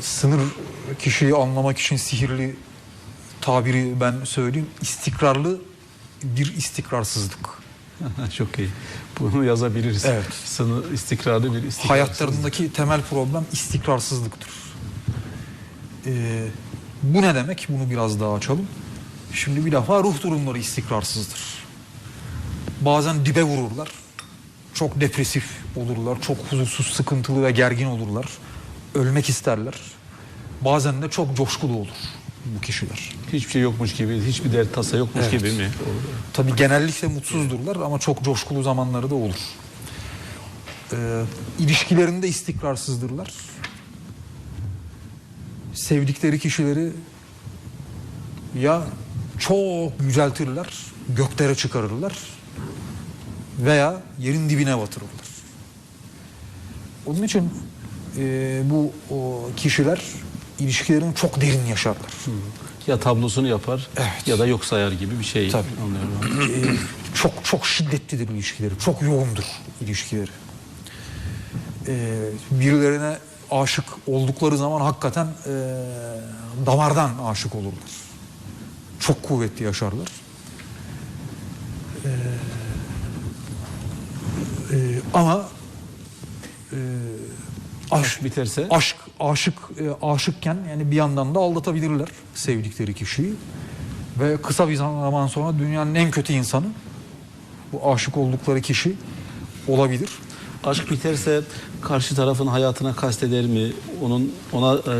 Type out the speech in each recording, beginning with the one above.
sınır kişiyi anlamak için sihirli tabiri ben söyleyeyim. İstikrarlı bir istikrarsızlık. Çok iyi. Bunu yazabiliriz. Evet. Sınır istikrarlı bir istikrarsızlık. Hayatlarındaki temel problem istikrarsızlıktır. Ee, bu ne demek? Bunu biraz daha açalım. Şimdi bir defa ruh durumları istikrarsızdır. Bazen dibe vururlar. Çok depresif olurlar. Çok huzursuz, sıkıntılı ve gergin olurlar. Ölmek isterler. Bazen de çok coşkulu olur bu kişiler. Hiçbir şey yokmuş gibi, hiçbir dert tasa yokmuş Evet. gibi mi? Tabii genellikle mutsuzdurlar ama çok coşkulu zamanları da olur. Ee, ilişkilerinde istikrarsızdırlar. Sevdikleri kişileri ya çok yüceltirler, göklere çıkarırlar veya yerin dibine batırırlar. Onun için e, bu o kişiler ilişkilerini çok derin yaşarlar. Ya tablosunu yapar Evet. ya da yok sayar gibi bir şey Tabii. anlıyorum. Ee, çok çok şiddetlidir ilişkileri. Çok yoğundur ilişkileri. Ee, birilerine aşık oldukları zaman hakikaten ee, damardan aşık olurlar. Çok kuvvetli yaşarlar. Ee, ee, ama ee, aşk biterse aşk aşık e, aşıkken yani bir yandan da aldatabilirler sevdikleri kişiyi ve kısa bir zaman sonra dünyanın en kötü insanı bu aşık oldukları kişi olabilir. aşk biterse karşı tarafın hayatına kasteder mi? Onun ona e,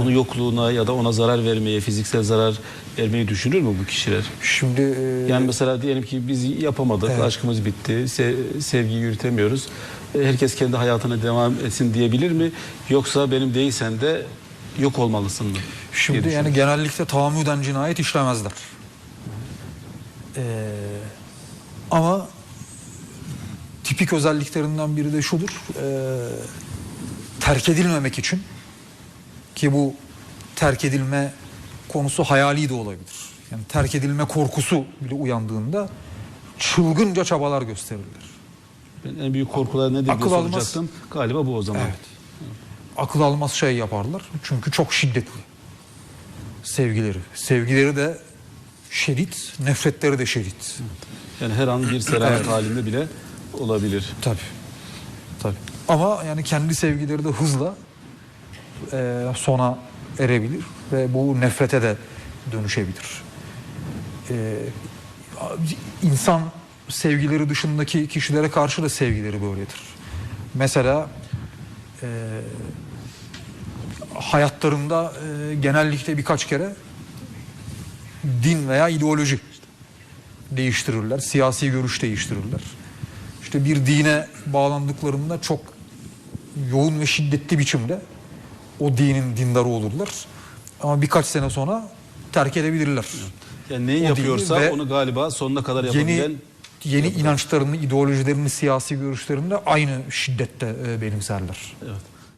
onun yokluğuna ya da ona zarar vermeye, fiziksel zarar vermeyi düşünür mü bu kişiler? Şimdi e, Yani mesela diyelim ki biz yapamadık, Evet. aşkımız bitti, se- sevgiyi yürütemiyoruz. E, Herkes kendi hayatına devam etsin diyebilir mi? Yoksa benim değilsen de yok olmalısın mı? şimdi yani genellikle tahammüden cinayet işlemezler. Ee, ama tipik özelliklerinden biri de şudur. ee, terk edilmemek için ki bu terk edilme konusu hayali de olabilir. Yani terk edilme korkusu bile uyandığında çılgınca çabalar gösterirler. Ben en büyük korkular nedir Akıl diye almaz. soracaktım. Galiba bu o zaman. Evet. Akıl almaz şey yaparlar. Çünkü çok şiddetli sevgileri. Sevgileri de şiddet, nefretleri de şiddet. Yani her an bir serahat Evet. halinde bile olabilir. Tabii. Tabii. Ama yani kendi sevgileri de hızla e, sona erebilir ve bu nefrete de dönüşebilir. E, insan sevgileri dışındaki kişilere karşı da sevgileri böyledir. Mesela e, hayatlarında e, genellikle birkaç kere din veya ideoloji değiştirirler. Siyasi görüş değiştirirler. İşte bir dine bağlandıklarında çok yoğun ve şiddetli biçimde o dinin dindarı olurlar. Ama birkaç sene sonra terk edebilirler. Yani neyi O yapıyorsa ve onu galiba sonuna kadar yapabilen yeni inançlarını, ideolojilerini, siyasi görüşlerini de aynı şiddette e, benimserler. Evet.